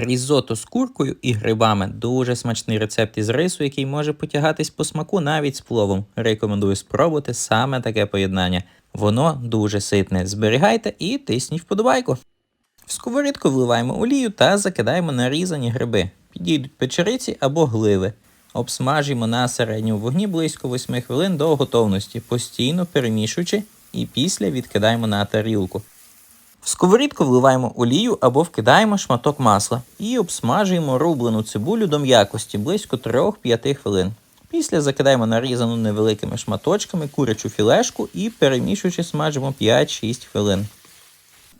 Різото з куркою і грибами дуже смачний рецепт із рису, який може потягатись по смаку навіть з пловом. Рекомендую спробувати саме таке поєднання. Воно дуже ситне. Зберігайте і тисніть вподобайку. В сковорідку вливаємо олію та закидаємо нарізані гриби. Підійдуть печериці або гливи. Обсмажуємо на середньому вогні близько 8 хвилин до готовності, постійно перемішуючи і після відкидаємо на тарілку. В сковорідку вливаємо олію або вкидаємо шматок масла і обсмажуємо рублену цибулю до м'якості близько 3-5 хвилин. Після закидаємо нарізану невеликими шматочками курячу філешку і перемішуючи смажимо 5-6 хвилин.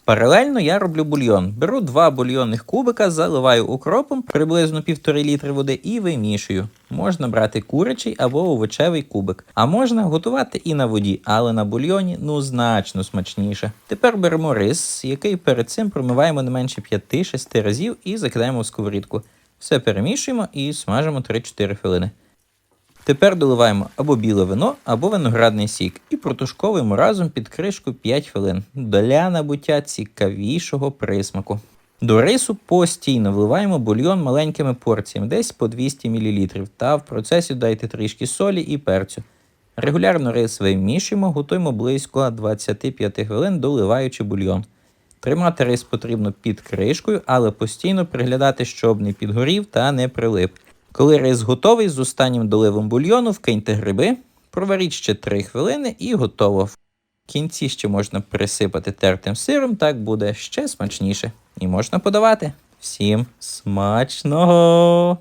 Паралельно я роблю бульйон. Беру два бульйонних кубика, заливаю укропом приблизно 1,5 літри води і вимішую. Можна брати курячий або овочевий кубик, а можна готувати і на воді, але на бульйоні ну значно смачніше. Тепер беремо рис, який перед цим промиваємо не менше 5-6 разів і закидаємо в сковорідку. Все перемішуємо і смажимо 3-4 хвилини. Тепер доливаємо або біле вино, або виноградний сік і протушковуємо разом під кришку 5 хвилин для набуття цікавішого присмаку. До рису постійно вливаємо бульйон маленькими порціями, десь по 200 мл, та в процесі додайте трішки солі і перцю. Регулярно рис вимішуємо, готуємо близько 25 хвилин, доливаючи бульйон. Тримати рис потрібно під кришкою, але постійно приглядати, щоб не підгорів та не прилип. Коли рис готовий, з останнім доливом бульйону вкиньте гриби, проваріть ще 3 хвилини і готово. В кінці ще можна присипати тертим сиром, так буде ще смачніше. І можна подавати. Всім смачного!